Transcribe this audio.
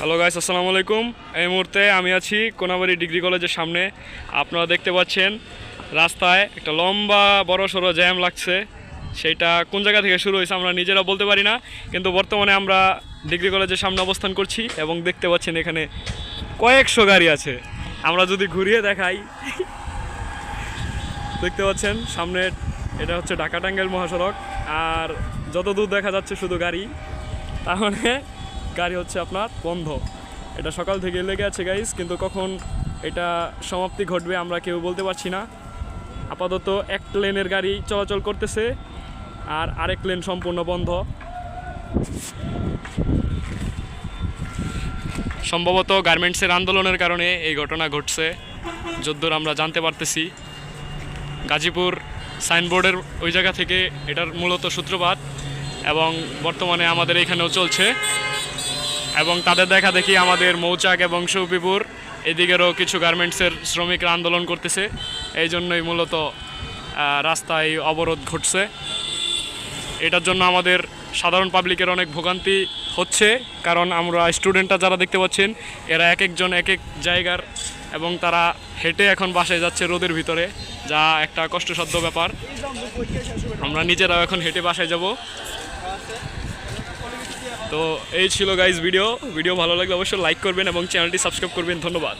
Hello guys আসসালামু আলাইকুম। এই মুহূর্তে আমি আছি কোনাবাড়ি ডিগ্রি কলেজের সামনে। আপনারা দেখতে পাচ্ছেন, রাস্তায় একটা লম্বা বড় সড়ো জ্যাম লাগছে। সেটা কোন জায়গা থেকে শুরু হয়েছে আমরা নিজেরা বলতে পারি না, কিন্তু বর্তমানে আমরা ডিগ্রি কলেজের সামনে অবস্থান করছি এবং দেখতে পাচ্ছেন এখানে কয়েকশো গাড়ি আছে। আমরা যদি ঘুরিয়ে দেখাই, দেখতে পাচ্ছেন সামনে এটা হচ্ছে ঢাকা টাঙ্গাইল মহাসড়ক। আর যত দূর দেখা যাচ্ছে শুধু গাড়ি মানে গাড়ি হচ্ছে আপনার বন্ধ। এটা সকাল থেকে লেগে আছে গাইস কিন্তু কখন এটা সমাপ্তি ঘটবে আমরা কেউ বলতে পারছি না। আপাতত এক লেনের গাড়ি চলাচল করতেছে, আর আরেক লেন সম্পূর্ণ বন্ধ। সম্ভবত গার্মেন্টসের আন্দোলনের কারণে এই ঘটনা ঘটছে, যদ্দূর আমরা জানতে পারতেছি। গাজীপুর সাইনবোর্ডের ওই জায়গা থেকে এটার মূলত সূত্রপাত, এবং বর্তমানে আমাদের এখানেও চলছে। এবং তাদের দেখা দেখি আমাদের মৌচাক এবং সৌপিপুর এদিকেরও কিছু গার্মেন্টসের শ্রমিকরা আন্দোলন করতেছে। এই জন্যই মূলত রাস্তায় অবরোধ ঘটছে। এটার জন্য আমাদের সাধারণ পাবলিকের অনেক ভোগান্তি হচ্ছে। কারণ আমরা স্টুডেন্টরা যারা দেখতে পাচ্ছেন, এরা এক একজন এক এক জায়গার এবং তারা হেঁটে এখন বাসায় যাচ্ছে রোদের ভিতরে, যা একটা কষ্টসাধ্য ব্যাপার। আমরা নিজেরাও এখন হেঁটে বাসায় যাব। তো এই ছিল গাইজ ভিডিও ভিডিও ভালো লাগলে অবশ্যই লাইক করবেন এবং চ্যানেলটি সাবস্ক্রাইব করবেন। ধন্যবাদ।